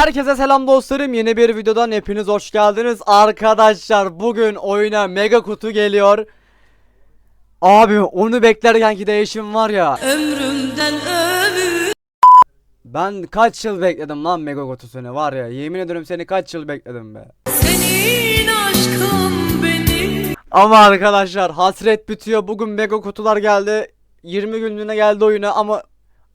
Herkese selam dostlarım. Yeni bir videodan hepiniz hoş geldiniz. Arkadaşlar bugün oyuna mega kutu geliyor. Abi onu beklerken ki değişim var ya. Ömrümden ömür Ben kaç yıl bekledim lan mega kutusunu var ya. Yemin ederim seni kaç yıl bekledim be. Senin aşkın benim Ama arkadaşlar hasret bitiyor. Bugün mega kutular geldi. 20 günlüğüne geldi oyuna ama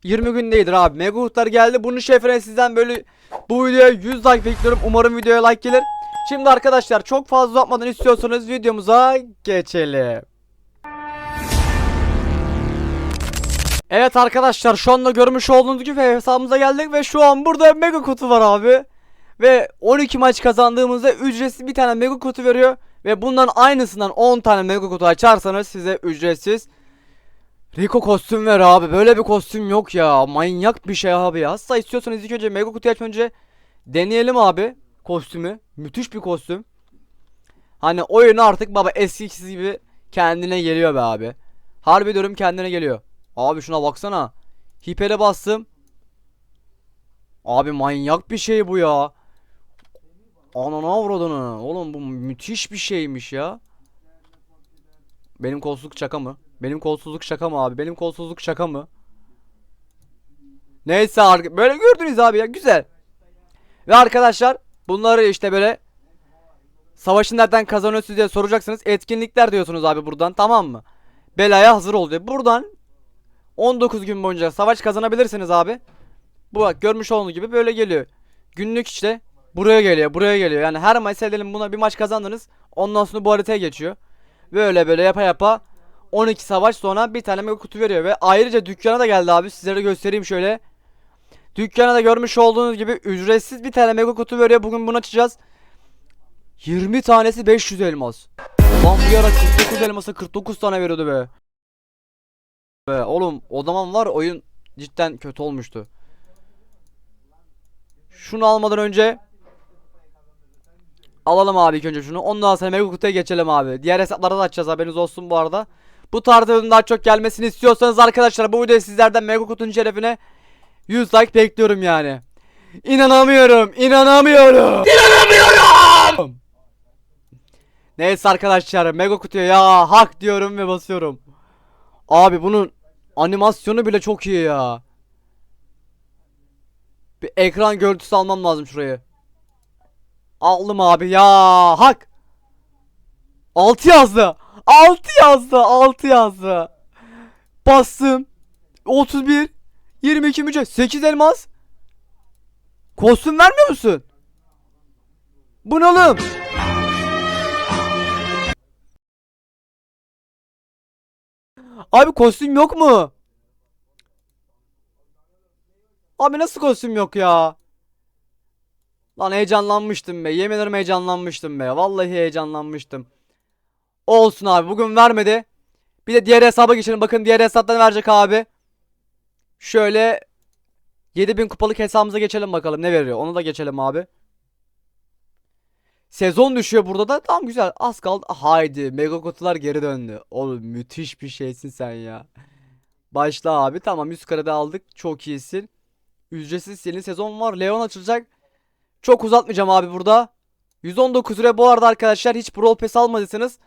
20 gün değildir abi. Mega kutular geldi. Bunun şefine sizden böyle bu videoya 100 like bekliyorum. Umarım videoya like gelir. Şimdi arkadaşlar çok fazla uzatmadan istiyorsanız videomuza geçelim. Evet arkadaşlar şu anda görmüş olduğunuz gibi hesabımıza geldik ve şu an burada mega kutu var abi. Ve 12 maç kazandığımızda ücretsiz bir tane mega kutu veriyor. Ve bundan aynısından 10 tane mega kutu açarsanız size ücretsiz Rico kostüm ver abi. Böyle bir kostüm yok ya. Manyak bir şey abi ya. Hatta istiyorsanız ilk önce mega kutuyu açmadan önce deneyelim abi kostümü. Müthiş bir kostüm. Hani oyun artık baba eskisi gibi kendine geliyor be abi. Harbi diyorum kendine geliyor. Abi şuna baksana. Hipere bastım. Abi manyak bir şey bu ya. Anana avradını. Oğlum bu müthiş bir şeymiş ya. Benim kolsuzluk şaka mı? Benim kolsuzluk şaka mı abi? Benim kolsuzluk şaka mı? Neyse böyle gördünüz abi ya güzel. Ve arkadaşlar bunları işte böyle Savaşı nereden kazanıyorsunuz diye soracaksınız. Etkinlikler diyorsunuz abi buradan tamam mı? Belaya hazır ol diyor. Buradan 19 gün boyunca savaş kazanabilirsiniz abi. Bu bak görmüş olduğunuz gibi böyle geliyor. Günlük işte buraya geliyor buraya geliyor. Yani her maç edelim buna bir maç kazandınız. Ondan sonra bu haritaya geçiyor. Böyle böyle yapa yapa 12 savaş sonra bir tane mega kutu veriyor. Ve ayrıca dükkana da geldi abi sizlere göstereyim şöyle. Dükkana da görmüş olduğunuz gibi ücretsiz bir tane mega kutu veriyor. Bugün bunu açacağız. 20 tanesi 500 elmas. Lan bir ara 49 elmasa 49 tane veriyordu be. Be oğlum o zaman var oyun cidden kötü olmuştu. Şunu almadan önce Alalım abi ilk önce şunu. Ondan sonra mega kutuya geçelim abi. Diğer hesaplarda da açacağız haberiniz olsun bu arada. Bu tarz videonun daha çok gelmesini istiyorsanız arkadaşlar bu videoyu sizlerden mega kutunun şerefine 100 like bekliyorum yani. İnanamıyorum. inanamıyorum. İnanamıyorum. Neyse arkadaşlar mega kutuya ya hak diyorum ve basıyorum. Abi bunun animasyonu bile çok iyi ya. Bir ekran görüntüsü almam lazım şurayı. Aldım abi ya hak. 6 yazdı. 6 yazdı. 6 yazdı. Bastım. 31 22 mücadele 8 elmas. Kostüm vermiyor musun? Bu ne oğlum? Abi kostüm yok mu? Abi nasıl kostüm yok ya? Lan heyecanlanmıştım be. Yemin ederim heyecanlanmıştım be. Vallahi heyecanlanmıştım. Olsun abi bugün vermedi. Bir de diğer hesaba geçelim. Bakın diğer hesaptan verecek abi. Şöyle 7000 kupalık hesabımıza geçelim bakalım ne veriyor. Onu da geçelim abi. Sezon düşüyor burada da. Tamam güzel. Az kaldı. Haydi. Mega kutular geri döndü. Oğlum müthiş bir şeysin sen ya. Başla abi. Tamam 100 karede aldık. Çok iyisin. Ücretsiz yeni sezon var. Leon açılacak. Çok uzatmayacağım abi burada. 119 lira bu arada arkadaşlar hiç Brawl Pass almadıysanız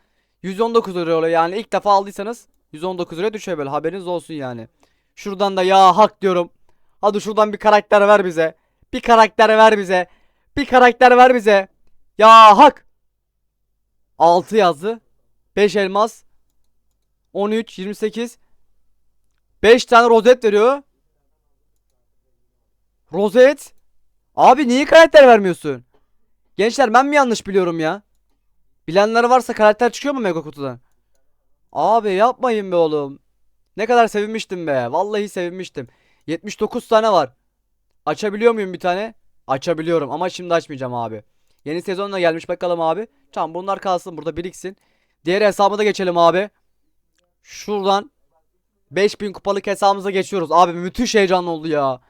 119 lira oluyor yani ilk defa aldıysanız 119 lira düşüyor böyle haberiniz olsun yani. Şuradan da ya hak diyorum. Hadi şuradan bir karakter ver bize. Bir karakter ver bize. Bir karakter ver bize. Ya hak. 6 yazdı. 5 elmas. 13, 28. 5 tane rozet veriyor. Rozet. Abi niye karakter vermiyorsun? Gençler ben mi yanlış biliyorum ya? Bilenler varsa karakter çıkıyor mu mega kutudan? Abi yapmayın be oğlum. Ne kadar sevinmiştim be. Vallahi sevinmiştim. 79 tane var. Açabiliyor muyum bir tane? Açabiliyorum ama şimdi açmayacağım abi. Yeni sezonla gelmiş bakalım abi. Tamam bunlar kalsın burada biriksin. Diğer hesabıma da geçelim abi. Şuradan 5000 kupalık hesabımıza geçiyoruz. Abi müthiş heyecanlı oldu ya.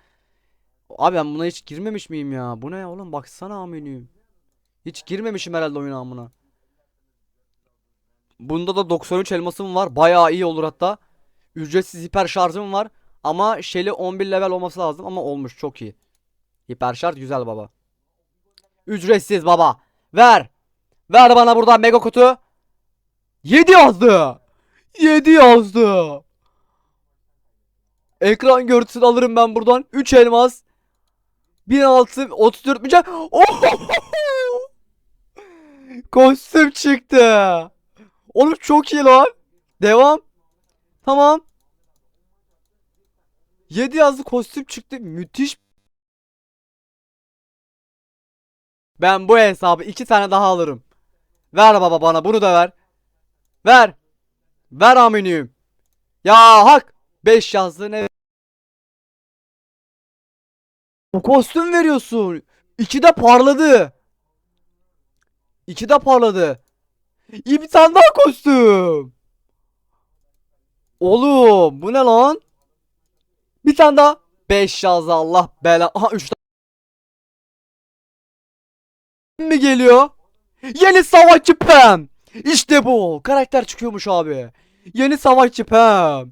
Abi ben buna hiç girmemiş miyim ya? Bu ne oğlum baksana amenüyüm. Hiç girmemişim herhalde oyun amına. Bunda da 93 elmasım var. Bayağı iyi olur hatta. Ücretsiz hiper şarjım var. Ama Shelly 11 level olması lazım ama olmuş çok iyi. Hiper şarj güzel baba. Ücretsiz baba. Ver. Ver bana buradan mega kutu. 7 yazdı. 7 yazdı. Ekran görüntüsünü alırım ben buradan. 3 elmas. 1006 34 mücevher. Oh! Kostüm çıktı. Oğlum çok iyi lan. Devam. Tamam. 7 yazdı kostüm çıktı. Müthiş. Ben bu hesabı iki tane daha alırım. Ver baba bana bunu da ver. Ver. Ver aminiyim. Ya hak. 5 yazdı ne? O kostüm veriyorsun. İki de parladı. İki de parladı. İyi bir tane daha kostüm. Oğlum bu ne lan? Bir tane daha. 5 yazdı Allah bela. Aha 3 mi geliyor? Yeni savaşçı Pam. İşte bu. Karakter çıkıyormuş abi. Yeni savaşçı Pam.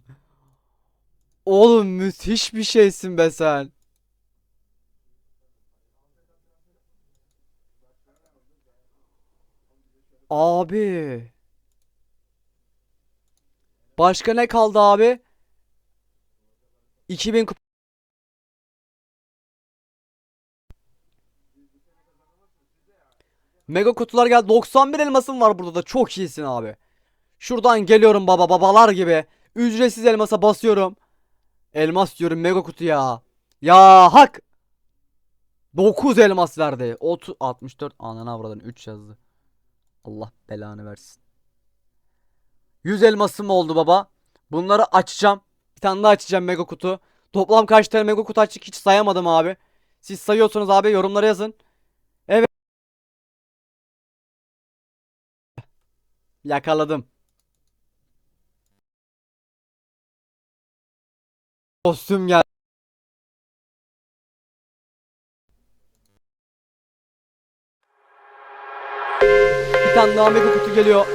Oğlum müthiş bir şeysin be sen. Abi. Başka ne kaldı abi? 2000 kup- Mega kutular geldi. 91 elmasım var burada da. Çok iyisin abi. Şuradan geliyorum baba babalar gibi. Ücretsiz elmasa basıyorum. Elmas diyorum mega kutu ya. Ya hak. 9 elmas verdi. 30 64 anana avradın 3 yazdı. Allah belanı versin. 100 elmasım oldu baba. Bunları açacağım. Bir tane daha açacağım mega kutu. Toplam kaç tane mega kutu açtık hiç sayamadım abi. Siz sayıyorsunuz abi yorumlara yazın. Evet. Yakaladım. Kostüm geldi. Tane daha mega kutu geliyor.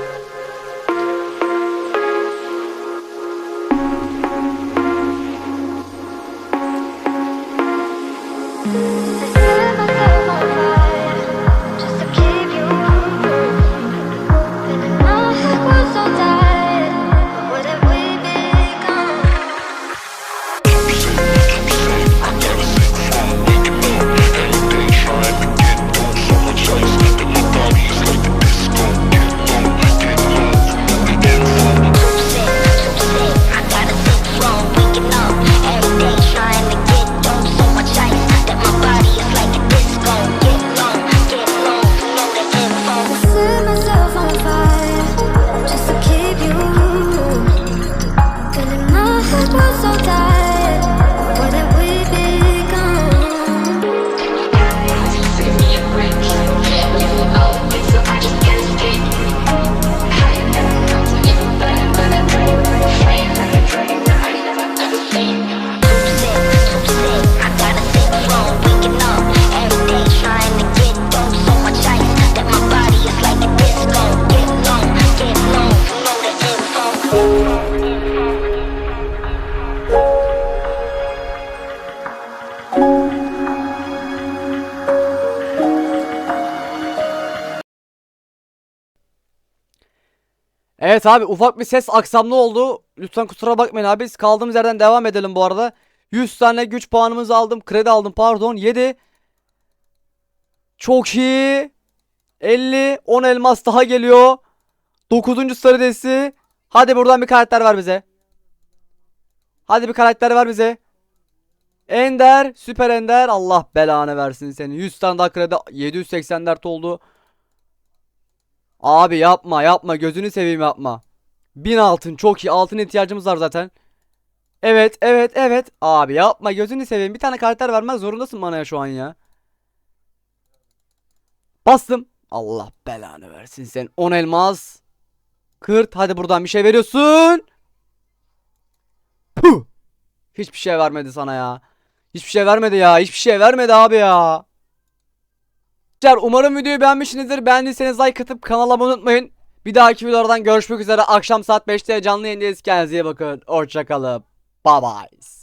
Evet abi ufak bir ses aksamlı oldu. Lütfen kusura bakmayın abi. Biz kaldığımız yerden devam edelim bu arada. 100 tane güç puanımızı aldım. Kredi aldım pardon. 7. Çok iyi. 50. 10 elmas daha geliyor. 9. sarı. Hadi buradan bir karakter ver bize. Hadi bir karakter ver bize. Ender. Süper Ender. Allah belanı versin seni. 100 tane daha kredi. 784 oldu. Abi yapma yapma gözünü seveyim yapma. 1000 altın çok iyi altın ihtiyacımız var zaten. Evet evet evet abi yapma gözünü seveyim bir tane karakter vermek zorundasın bana ya şu an ya. Bastım. Allah belanı versin sen 10 elmas. Kırt hadi buradan bir şey veriyorsun. Puh. Hiçbir şey vermedi sana ya. Hiçbir şey vermedi ya. Hiçbir şey vermedi abi ya. Arkadaşlar umarım videoyu beğenmişsinizdir. Beğendiyseniz like atıp kanala abone unutmayın. Bir dahaki videolardan görüşmek üzere. Akşam saat 5'te canlı yayındayız. Kendinize iyi bakın. Hoşçakalın. Bye bye.